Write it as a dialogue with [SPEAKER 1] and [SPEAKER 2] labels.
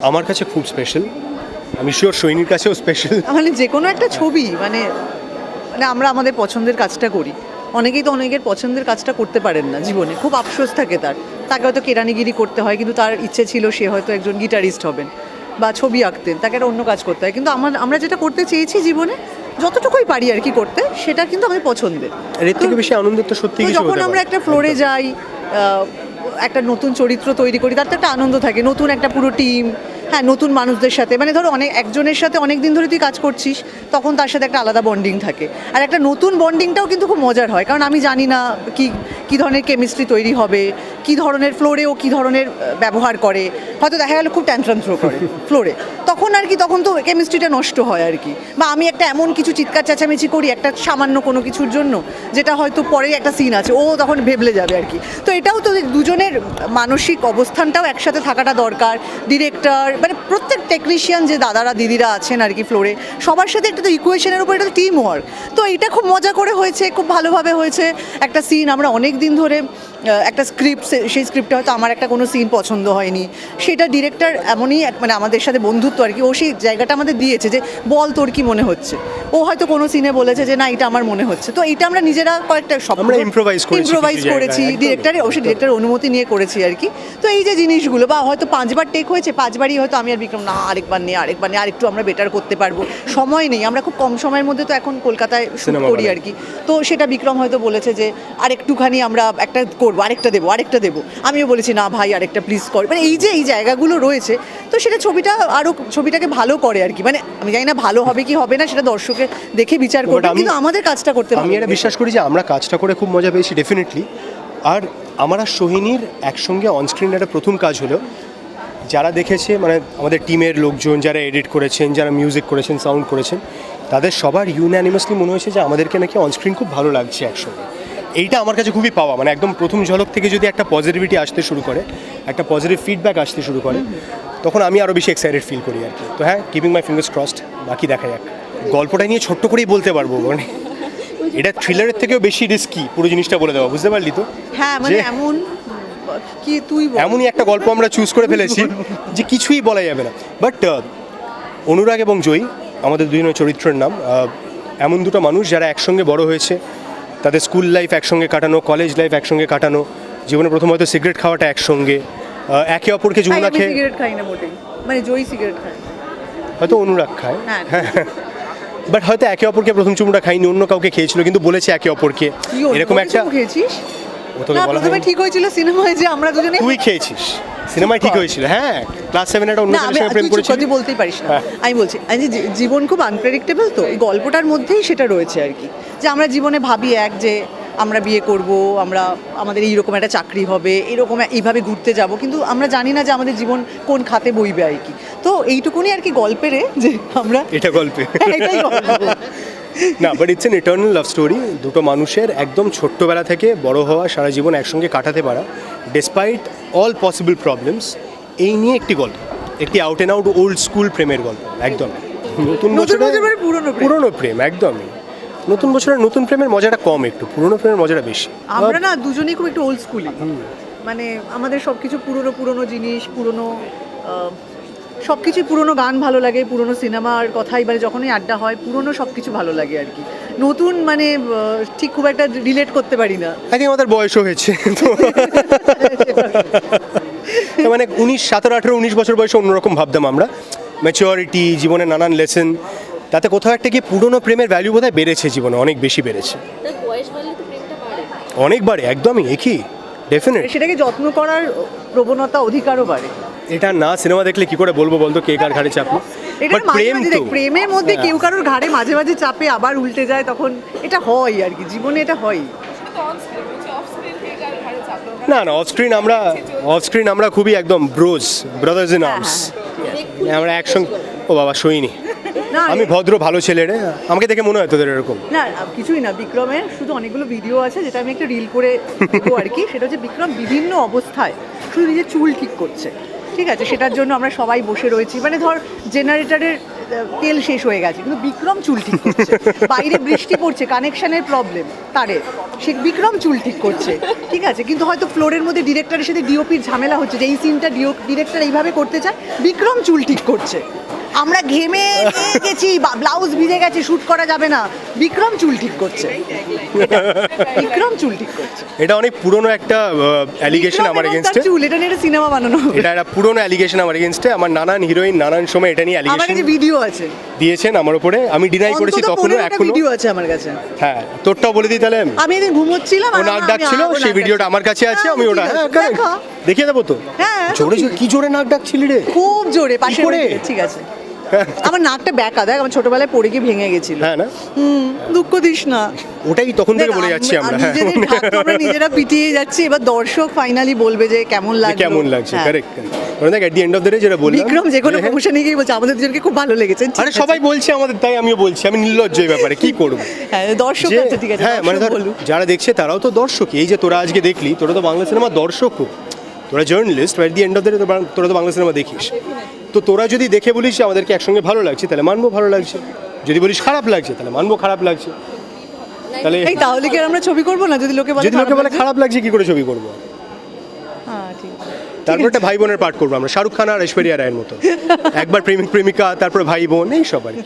[SPEAKER 1] আমার কাছে খুব স্পেশাল আমি শিওর সৈনির কাছেও স্পেশাল
[SPEAKER 2] মানে যে কোনো একটা ছবি মানে মানে আমরা আমাদের পছন্দের কাজটা করি। অনেকেই তো অনেকের পছন্দের কাজটা করতে পারেন না জীবনে খুব আফসোস থাকে তার। তাকে হয়তো কেরানিগিরি করতে হয় কিন্তু তার ইচ্ছে ছিল সে হয়তো একজন গিটারিস্ট হবেন বা ছবি আঁকতেন তাকে একটা অন্য কাজ করতে হয়। কিন্তু আমার আমরা যেটা করতে চেয়েছি জীবনে যতটুকুই পারি আর কি করতে সেটা কিন্তু আমাদের পছন্দের।
[SPEAKER 1] থেকে বেশি আনন্দের তো সত্যি
[SPEAKER 2] যখন আমরা একটা ফ্লোরে যাই একটা নতুন চরিত্র তৈরি করি তার তো একটা আনন্দ থাকে, নতুন একটা পুরো টিম হ্যাঁ নতুন মানুষদের সাথে। মানে ধরো অনেক, একজনের সাথে অনেক দিন ধরে তুই কাজ করছিস, তখন তার সাথে একটা আলাদা বন্ডিং থাকে। আর একটা নতুন বন্ডিংটাও কিন্তু খুব মজার হয়, কারণ আমি জানি না কি কি ধরনের কেমিস্ট্রি তৈরি হবে, কি ধরনের ফ্লোরে ও কি ধরনের ব্যবহার করে। হয়তো দেখা গেল খুব ট্যান্ট্রাম থ্রো করে ফ্লোরে তখন আর কি, তখন তো কেমিস্ট্রিটা নষ্ট হয় আর কি। বা আমি একটা এমন কিছু চিৎকার চেঁচামেচি করি, একটা সামান্য কোনো কিছুর জন্য, যেটা হয়তো পরে একটা সিন আছে, ও তখন ভেবলে যাবে আর কি। তো এটাও তো দুজনের মানসিক অবস্থানটাও একসাথে থাকাটা দরকার। ডিরেক্টর মানে প্রত্যেক টেকনিশিয়ান যে দাদারা, দিদিরা আছেন আর কি ফ্লোরে সবার সাথে একটা তো ইকুয়েশনের উপর তো টিম ওয়ার্ক তো এটা খুব মজা করে হয়েছে, খুব ভালোভাবে হয়েছে। একটা সিন আমরা অনেক দিন ধরে একটা স্ক্রিপ্ট সেই স্ক্রিপ্টে হয়তো আমার একটা কোনো সিন পছন্দ হয়নি। সেটা ডিরেক্টর এমনই মানে আমাদের সাথে বন্ধুত্ব আর কি ও সেই জায়গাটা আমাদের দিয়েছে যে বল তোর কি মনে হচ্ছে? ও হয়তো কোনো সিনে বলেছে যে না এটা আমার মনে হচ্ছে। তো এটা আমরা নিজেরা কয়েকটা সব
[SPEAKER 1] আমরা improvise করেছি
[SPEAKER 2] ইম্প্রোভাইজ করেছি। ডিরেক্টরের অবশ্যই ডিরেক্টরের অনুমতি নিয়ে করেছি আর কি। তো এই যে জিনিসগুলো বা হয়তো পাঁচবার টেক হয়েছে পাঁচবারই হয়তো আমি আর বিক্রম না আরেকবার নিয়ে আরেকবার নিয়ে আরেকটু আমরা বেটার করতে পারব। সময় নেই আমরা খুব কম সময়ের মধ্যে তো এখন কলকাতায় শুট
[SPEAKER 1] Cinema
[SPEAKER 2] করি আর কি। তো সেটা বিক্রম হয়তো বলেছে যে আরেকটুখানি আমরা একটা করব আরেকটা দেবো আরেকটা দেবো। আমিও বলেছি না ভাই আরেকটা প্লিজ কর। মানে এই যে এই জায়গাগুলো রয়েছে তো সেটা ছবিটা আরও ছবিটাকে ভালো করে আর কি। মানে আমি জানি না ভালো হবে কি হবে না সেটা দর্শকে দেখে বিচার করবে
[SPEAKER 1] আমি-
[SPEAKER 2] কিন্তু আমাদের কাজটা করতে
[SPEAKER 1] আমি এটা বিশ্বাস করি যে আমরা কাজটা করে খুব মজা পেয়েছি ডেফিনেটলি আর আমার আর সোহিনীর একসঙ্গে অনস্ক্রিন একটা প্রথম কাজ হলো যারা দেখেছে মানে আমাদের টিমের লোকজন যারা এডিট করেছেন যারা মিউজিক করেছেন সাউন্ড করেছেন তাদের সবার ইউনানিমাসলি মনে হয়েছে যে আমাদেরকে নাকি অনস্ক্রিন খুব ভালো লাগছে একসঙ্গে। এইটা আমার কাছে খুবই পাওয়া। মানে একদম প্রথম ঝলক থেকে যদি একটা পজিটিভিটি আসতে শুরু করে একটা পজিটিভ ফিডব্যাক আসতে শুরু করে তখন আমি আরও বেশি এক্সাইটেড ফিল করি আর কি। তো হ্যাঁ কিপিং মাই ফিঙ্গার্স ক্রসড বাকি দেখা যাক। গল্পটা নিয়ে ছোট্ট করেই বলতে পারব মানে এটা থ্রিলারের থেকেও বেশি রিস্কি পুরো জিনিসটা বলে দেওয়া বুঝতে পারলি তো?
[SPEAKER 2] হ্যাঁ মানে এমন কি তুই
[SPEAKER 1] এমনই একটা গল্প আমরা চুজ করে ফেলেছি যে কিছুই বলা যাবে না। বাট অনুরাগ এবং জয়ী আমাদের দুজনের চরিত্রের নাম এমন দুটো মানুষ যারা একসঙ্গে বড় হয়েছে তাদের স্কুল লাইফ একসঙ্গে কাটানো কলেজ লাইফ একসঙ্গে কাটানো জীবনে প্রথম হয়তো সিগারেট খাওয়াটা একসঙ্গে একে অপরকে যমুনা
[SPEAKER 2] আমি
[SPEAKER 1] খেয়ে
[SPEAKER 2] সিগারেট খাই না মোটেই। মানে জয়ী সিগারেট খায়
[SPEAKER 1] হয়তো অনুরাগ খায়।
[SPEAKER 2] হ্যাঁ
[SPEAKER 1] বাট হয়তো একে অপরকে প্রথম চুমুটা খাইনি অন্য কাউকে খেয়েছিল কিন্তু বলেছে একে অপরকে। এরকম একটা
[SPEAKER 2] খেয়েছিস?
[SPEAKER 1] ও তোকে বলা
[SPEAKER 2] ঠিক হয়েছিল সিনেমায় যে আমরা দুজনে
[SPEAKER 1] তুই খেয়েছিস। সিনেমায় ঠিক হয়েছিল হ্যাঁ ক্লাস সেভেন একটা অন্য ছেলের প্রেম করেছিলি।
[SPEAKER 2] কর, তুই বলতেই পারিস না।
[SPEAKER 1] হ্যাঁ।
[SPEAKER 2] আমি বলছি আমি জীবন খুব আনপ্রেডিক্টেবল তো এই গল্পটার মধ্যেই সেটা রয়েছে আর কি। যে আমরা জীবনে ভাবি এক যে আমরা বিয়ে করব আমরা আমাদের এইরকম একটা চাকরি হবে এরকম এইভাবে ঘুরতে যাব কিন্তু আমরা জানি না যে আমাদের জীবন কোন খাতে বইবে আর কি। তো এইটুকুনি আর কি গল্পেরে যে আমরা
[SPEAKER 1] এটা গল্পে।
[SPEAKER 2] এটাই গল্প
[SPEAKER 1] না but it's an eternal love story দুটো মানুষের একদম ছোট্টবেলা থেকে বড় হওয়া সারা জীবন একসঙ্গে কাটাতে পারা ডেসপাইট অল পসিবল প্রবলেমস এই নিয়ে একটি গল্প একটি out and out old school প্রেমের গল্প একদম। নতুন
[SPEAKER 2] বছরের
[SPEAKER 1] বছরে
[SPEAKER 2] মানে পুরনো
[SPEAKER 1] পুরনো প্রেম একদমই। নতুন বছরের নতুন প্রেমের মজাটা কম একটু পুরনো প্রেমের মজাটা বেশি।
[SPEAKER 2] আমরা না দুজনেই খুব একটু ওল্ড স্কুলি মানে আমাদের সব কিছু পুরনো পুরনো জিনিস পুরনো সব কিছুই পুরনো গান ভালো লাগে পুরনো সিনেমার কথাই মানে যখনই আড্ডা হয় পুরনো সব কিছু ভালো লাগে আর কি। নতুন মানে ঠিক খুব একটা রিলেট করতে পারি না।
[SPEAKER 1] আই আমাদের বয়সও হয়েছে তো। মানে উনিশ সতেরো আঠেরো উনিশ বছর বয়সে অন্যরকম ভাবতাম আমরা। ম্যাচিওরিটি জীবনে নানান লেসেন তাতে কোথাও একটা গিয়ে পুরনো প্রেমের ভ্যালু বোধহয় বেড়েছে জীবনে অনেক বেশি বেড়েছে।
[SPEAKER 3] তার বয়স বাড়লে তো প্রেমটা বাড়ে।
[SPEAKER 1] অনেকবারে একদমই একই ডেফিনেট
[SPEAKER 2] সেটাকে যত্ন করার প্রবণতা অধিকারও বাড়ে।
[SPEAKER 1] এটা না সিনেমা দেখলে কি করে বলব বলতো কে কার ঘাড়ে চাপলো? বাট প্রেম তো।
[SPEAKER 2] প্রেমের মধ্যে
[SPEAKER 1] হ্যাঁ।
[SPEAKER 2] কেউ কারোর ঘাড়ে মাঝে মাঝে চাপে আবার উল্টে যায় তখন এটা হয় আর কি জীবনে এটা হয়।
[SPEAKER 1] না না অফ স্ক্রিন আমরা অফ স্ক্রিন আমরা খুবই একদম ব্রোজ ব্রাদার্স ইন আর্মস আমরা একসঙ্গে ও বাবা সইনি
[SPEAKER 2] না
[SPEAKER 1] আমি ভদ্র ভালো ছেলে রে। আমাকে দেখে মনে হয় তোদের এরকম।
[SPEAKER 2] না কিছুই না বিক্রমের শুধু অনেকগুলো ভিডিও আছে যেটা আমি একটা রিল করে দেবো আর কি। সেটা হচ্ছে বিক্রম বিভিন্ন অবস্থায় শুধু নিজের চুল ঠিক করছে। ঠিক আছে, সেটার জন্য আমরা সবাই বসে রয়েছি। মানে ধর জেনারেটারের তেল শেষ হয়ে গেছে, কিন্তু বিক্রম চুল ঠিক করছে। বাইরে বৃষ্টি পড়ছে কানেকশনের প্রবলেম তারে। সে বিক্রম চুল ঠিক করছে, ঠিক আছে? কিন্তু হয়তো ফ্লোরের মধ্যে ডিরেক্টরের সাথে ডিওপির ঝামেলা হচ্ছে, যে এই সিনটা ডিও ডিরেক্টর এইভাবে করতে চায়, বিক্রম চুল ঠিক করছে। আমরা ঘেমে গেছি ব্লাউজ ভিজে গেছে শ্যুট করা যাবে না। বিক্রম চুল ঠিক করছে। বিক্রম চুল ঠিক করছে।
[SPEAKER 1] এটা অনেক পুরনো একটা অ্যালিগেশন আমার এগেনস্টে
[SPEAKER 2] চুল এটা নিয়ে সিনেমা বানানো। হবে।
[SPEAKER 1] এটা একটা পুরনো অ্যালিগেশন আমার এগেনস্টে আমার নানান হিরোইন নানান সময় এটা নিয়ে অ্যালিগেশন আমার
[SPEAKER 2] কাছে ভিডিও আছে।
[SPEAKER 1] দিয়েছেন আমার উপরে। আমি ডিনাই করেছি তখনও
[SPEAKER 2] পনেরোটা
[SPEAKER 1] এখনও
[SPEAKER 2] ভিডিও আছে আমার কাছে।
[SPEAKER 1] হ্যাঁ তোরটাও বলে দিই তাহলে। আমি
[SPEAKER 2] এদিন ঘুমোচ্ছিলাম
[SPEAKER 1] ও নাক ডাকছিল? সেই ভিডিওটা আমার কাছে আছে
[SPEAKER 2] হ্যাঁ,
[SPEAKER 1] আমি ওটা
[SPEAKER 2] ঠিক
[SPEAKER 1] হ্যাঁ
[SPEAKER 2] দেখা।
[SPEAKER 1] দেখিয়ে দেবো তো?
[SPEAKER 2] হ্যাঁ,
[SPEAKER 1] জোরে কি জোরে নাক ডাকছিলি রে?
[SPEAKER 2] খুব জোরে পাশে? ঠিক আছে। আমার নাকটা ব্যাকা দেখ আমার ছোটবেলায় পড়ে গিয়ে ভেঙে গেছিল।
[SPEAKER 1] হ্যাঁ না?
[SPEAKER 2] হুম দুঃখ দিস না।
[SPEAKER 1] ওটাই তখন থেকে বলে যাচ্ছি আমরা।
[SPEAKER 2] আমরা নিজেরা পিটিয়ে যাচ্ছি এবার দর্শক ফাইনালি বলবে যে কেমন
[SPEAKER 1] যে
[SPEAKER 2] লাগল।
[SPEAKER 1] কেমন লাগছে
[SPEAKER 2] হ্যাঁ।
[SPEAKER 1] কারেক্ট মানে দেখ at the end of the day যেটা বললাম
[SPEAKER 2] বিক্রম যে কোনো প্রমোশনে গিয়ে বলছে আমাদের দুজনকে খুব ভালো লেগেছে
[SPEAKER 1] আরে সবাই বলছে আমাদের তাই আমিও বলছি আমি নির্লজ্জ এই ব্যাপারে কি করব?
[SPEAKER 2] হ্যাঁ দর্শক আছে ঠিক আছে
[SPEAKER 1] হ্যাঁ মানে যারা দেখছে তারাও তো দর্শক এই যে তোরা আজকে দেখলি তোরা তো বাংলা সিনেমা দর্শকও। তোরা journalist at the end of the তোরা তো বাংলা সিনেমা দেখিস। তো তোরা যদি দেখে বলিস আমাদেরকে একসঙ্গে ভালো লাগছে তাহলে মানবো ভালো লাগছে। যদি বলিস খারাপ লাগছে তাহলে মানবো খারাপ লাগছে। তাহলে
[SPEAKER 2] এই তাহলে কি আমরা ছবি করব না? যদি লোকে বলে
[SPEAKER 1] যদি লোকে বলে খারাপ লাগছে কি করে ছবি করব?
[SPEAKER 2] হ্যাঁ।
[SPEAKER 1] তারপর একটা ভাই বোনের পাঠ করব আমরা শাহরুখ খান আর ঐশ্বরিয়া রায়ের মতো। একবার প্রেমিক প্রেমিকা তারপর ভাই বোন এই সব আর কি।